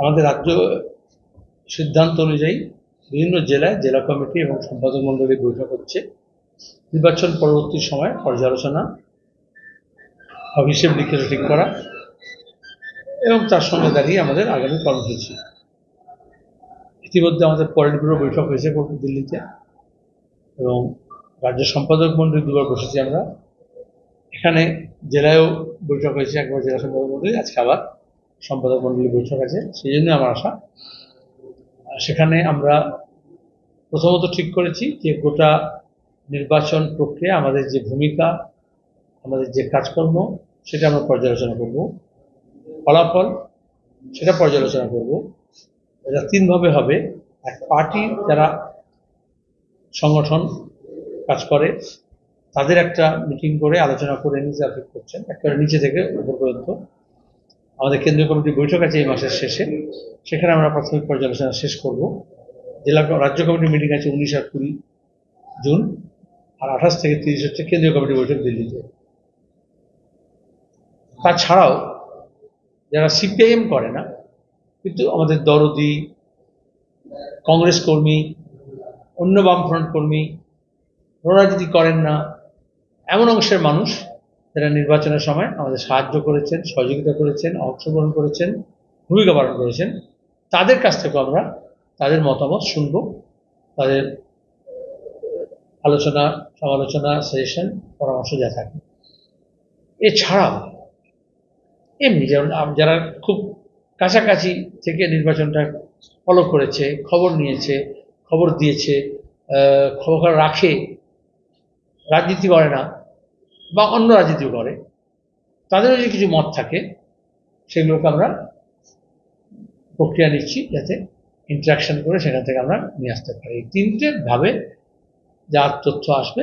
আমাদের রাজ্য সিদ্ধান্ত অনুযায়ী বিভিন্ন জেলায় জেলা কমিটি এবং সম্পাদক মণ্ডলী বৈঠক হচ্ছে। নির্বাচন পরবর্তী সময় পর্যালোচনা হিসেব লিখে ঠিক করা এবং তার সঙ্গে দাঁড়িয়ে আমাদের আগামী কর্মসূচি। ইতিমধ্যে আমাদের পরের ব্যুরো বৈঠক হয়েছে দিল্লিতে এবং রাজ্য সম্পাদক মন্ডলী দুবার বসেছি আমরা। এখানে জেলায়ও বৈঠক হয়েছে, একবার জেলা সম্পাদক মন্ডলী আজকে আবার সম্পাদক মন্ডলী বৈঠক আছে, সেই জন্য আমার আশা। সেখানে আমরা প্রথমত ঠিক করেছি যে গোটা নির্বাচন প্রক্রিয়া, আমাদের যে ভূমিকা, আমাদের যে কাজকর্ম, সেটা আমরা পর্যালোচনা করব। ফলাফল, সেটা পর্যালোচনা করব। এটা তিনভাবে হবে। এক পার্টি, যারা সংগঠন কাজ করে, তাদের একটা মিটিং করে আলোচনা করে নিজে করছেন একেবারে নিচে থেকে উপর পর্যন্ত। আমাদের কেন্দ্রীয় কমিটির বৈঠক আছে এই মাসের শেষে। সেখানে আমরা প্রাথমিক পর্যালোচনা শেষ করব। জেলা রাজ্য কমিটির মিটিং আছে উনিশ আর কুড়ি জুন আর আঠাশ থেকে তিরিশ হচ্ছে কেন্দ্রীয় কমিটির বৈঠক দিল্লিতে। তাছাড়াও যারা সিপিআইএম করে না, কিন্তু আমাদের দরদি, কংগ্রেস কর্মী, অন্য বামফ্রন্ট কর্মী রাজনীতি করেন না, এমন অংশের মানুষ যারা নির্বাচনের সময় আমাদের সাহায্য করেছেন, সহযোগিতা করেছেন, অংশগ্রহণ করেছেন, ভূমিকা পালন করেছেন। তাদের কাছ থেকেও আমরা তাদের মতামত শুনব, তাদের আলোচনা, সমালোচনা সাজেশন পরামর্শ যা থাকে। এছাড়াও এমনি যেমন যারা খুব কাছাকাছি থেকে নির্বাচনটা ফলো করেছে, খবর নিয়েছে, খবর দিয়েছে খবর রাখে, রাজনীতি করে না বা অন্য রাজনীতি করে তাদেরও যদি কিছু মত থাকে সেগুলোকে আমরা প্রক্রিয়া নিচ্ছি যাতে ইন্টারাকশন করে সেখান থেকে আমরা নিয়ে আসতে পারি। এই তিনটে ভাবে যা তথ্য আসবে,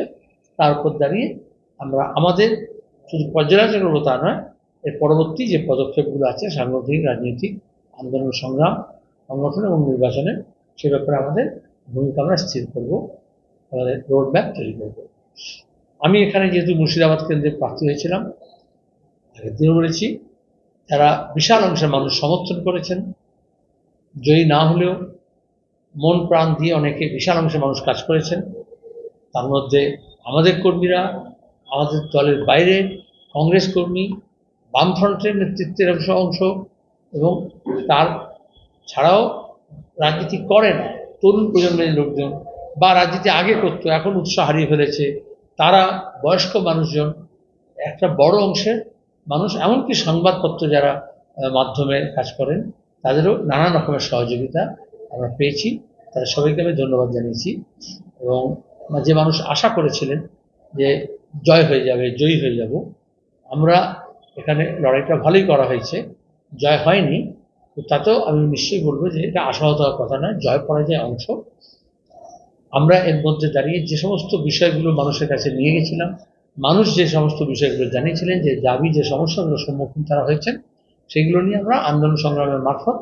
তার উপর দাঁড়িয়ে আমরা আমাদের শুধু পর্যালোচনা করব তা নয়, এর পরবর্তী যে পদক্ষেপগুলো আছে, সাংগঠনিক, রাজনৈতিক আন্দোলন, সংগ্রাম, সংগঠন এবং নির্বাচনে, সে ব্যাপারে আমাদের ভূমিকা আমরা স্থির করব, আমাদের রোড ম্যাপ তৈরি করব। আমি এখানে যেহেতু মুর্শিদাবাদ কেন্দ্রে প্রার্থী হয়েছিলাম আগের দিনও বলেছি, তারা বিশাল অংশের মানুষ সমর্থন করেছেন। জয়ী না হলেও মন প্রাণ দিয়ে অনেকে বিশাল অংশের মানুষ কাজ করেছেন। তার মধ্যে আমাদের কর্মীরা, আমাদের দলের বাইরে কংগ্রেস কর্মী, বামফ্রন্টের নেতৃত্বের অংশ অংশ এবং তার ছাড়াও রাজনীতি করে না, তরুণ প্রজন্মের লোকজন বা রাজনীতি আগে করতো, এখন উৎসাহ হারিয়ে ফেলেছে। তারা বয়স্ক মানুষজন, একটা বড় অংশের মানুষ, এমনকি সংবাদপত্র যারা মাধ্যমে কাজ করেন, তাদেরও নানা রকমের সহযোগিতা আমরা পেয়েছি। তাদের সবাইকে আমি ধন্যবাদ জানিয়েছি এবং যে মানুষ আশা করেছিলেন যে জয় হয়ে যাবে, জয়ী হয়ে যাব, আমরা এখানে লড়াইটা ভালোই করা হয়েছে। জয় হয়নি, তো তাতেও আমি নিশ্চয়ই বলব যে এটা আশাহত হওয়ার কথা নয়। জয় পরাজয় অংশ। আমরা এর মধ্যে দাঁড়িয়ে যে সমস্ত বিষয়গুলো মানুষের কাছে নিয়ে গেছিলাম, মানুষ যে সমস্ত বিষয়গুলো জানিয়েছিলেন, যে দাবি, যে সমস্যাগুলোর সম্মুখীন তারা হয়েছেন, সেগুলো নিয়ে আমরা আন্দোলন সংগ্রামের মারফত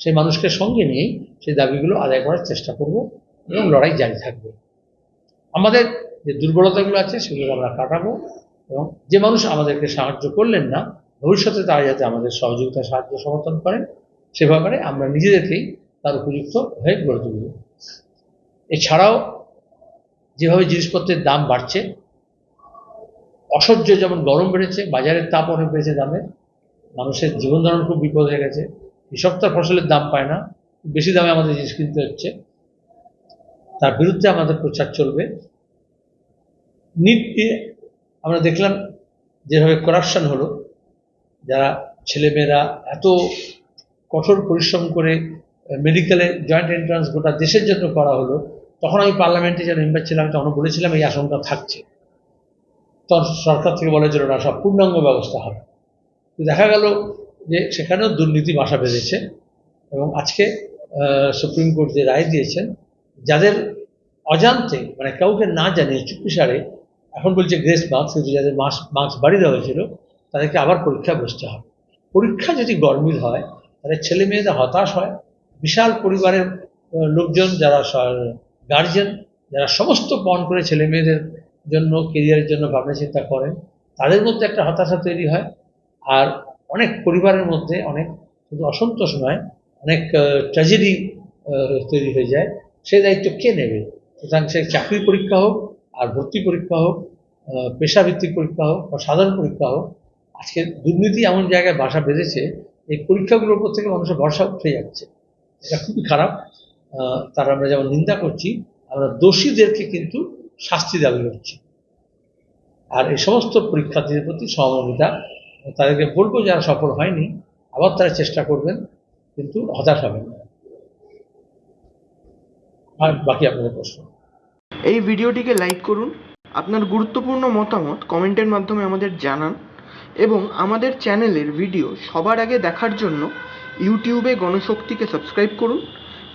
সেই মানুষকে সঙ্গে নিয়েই সেই দাবিগুলো আদায় করার চেষ্টা করব এবং লড়াই জারি থাকবে। আমাদের যে দুর্বলতাগুলো আছে সেগুলো আমরা কাটাবো এবং যে মানুষ আমাদেরকে সাহায্য করলেন না, ভবিষ্যতে তারা যাতে আমাদের সহযোগিতা সাহায্য সমর্থন করেন, সে ব্যাপারে আমরা নিজেদেরকেই তার উপযুক্ত হয়ে গড়ে তুলব। এছাড়াও যেভাবে জিনিসপত্রের দাম বাড়ছে, অসহ্য যেমন গরম বেড়েছে, বাজারের তাপ অনেক বেড়েছে দামের মানুষের জীবন ধারণ খুব বিপদ হয়ে গেছে, কৃষক তার ফসলের দাম পায় না বেশি দামে আমাদের জিনিস কিনতে হচ্ছে। তার বিরুদ্ধে আমাদের প্রচার চলবে। নিট দিয়ে আমরা দেখলাম যেভাবে করাপশন হলো, যারা ছেলেমেয়েরা এত কঠোর পরিশ্রম করে মেডিকেলে জয়েন্ট এন্ট্রান্স গোটা দেশের জন্য করা হলো তখন আমি পার্লামেন্টে যখন মেম্বার ছিলাম, তখন বলেছিলাম এই আশঙ্কা থাকছে। তখন সরকার থেকে বলা ছিল না, সব পূর্ণাঙ্গ ব্যবস্থা হবে। দেখা গেল যে সেখানেও দুর্নীতি বাসা বেঁধেছে এবং আজকে সুপ্রিম কোর্ট যে রায় দিয়েছেন, যাদের অজান্তে মানে কাউকে না জানিয়ে চুপিসারে এখন বলছে গ্রেস মার্কস কিন্তু যাদের মাস মার্কস বাড়িয়ে দেওয়া হয়েছিল, তাদেরকে আবার পরীক্ষায় বসতে হবে। পরীক্ষা যদি গরমিল হয়, তাহলে ছেলে মেয়েদের হতাশ হয়। বিশাল পরিবারের লোকজন যারা গার্জেন যারা সমস্ত পণ করে ছেলে মেয়েদের জন্য কেরিয়ারের জন্য ভাবনা চিন্তা করেন, তাদের মধ্যে একটা হতাশা তৈরি হয়। আর অনেক পরিবারের মধ্যে অনেক শুধু অসন্তোষ নয়, অনেক ট্র্যাজেডি তৈরি হয়ে যায়। সে দায়িত্ব কে নেবে? সুতরাং সে চাকরির পরীক্ষা হোক, আর ভর্তি পরীক্ষা হোক পেশাভিত্তিক পরীক্ষা হোক, বা সাধারণ পরীক্ষা হোক আজকে দুর্নীতি এমন জায়গায় বাসা বেঁধেছে, এই পরীক্ষাগুলোর উপর থেকে মানুষের ভরসা উঠে যাচ্ছে। এটা খুবই খারাপ। তার আমরা যেমন নিন্দা করছি, আমরা দোষীদেরকে কিন্তু শাস্তি দাবি করছি। আর এই সমস্ত পরীক্ষার্থীদের প্রতি সহমর্মিতা, তাদেরকে বলব যারা সফল হয়নি, আবার তারা চেষ্টা করবেন, কিন্তু হতাশ হবেন আর বাকি আপনাদের প্রশ্ন। এই ভিডিওটিকে লাইক করুন, আপনার গুরুত্বপূর্ণ মতামত কমেন্টের মাধ্যমে আমাদের জানান, এবং আমাদের চ্যানেলের ভিডিও সবার আগে দেখার জন্য ইউটিউবে গণশক্তিকে সাবস্ক্রাইব করুন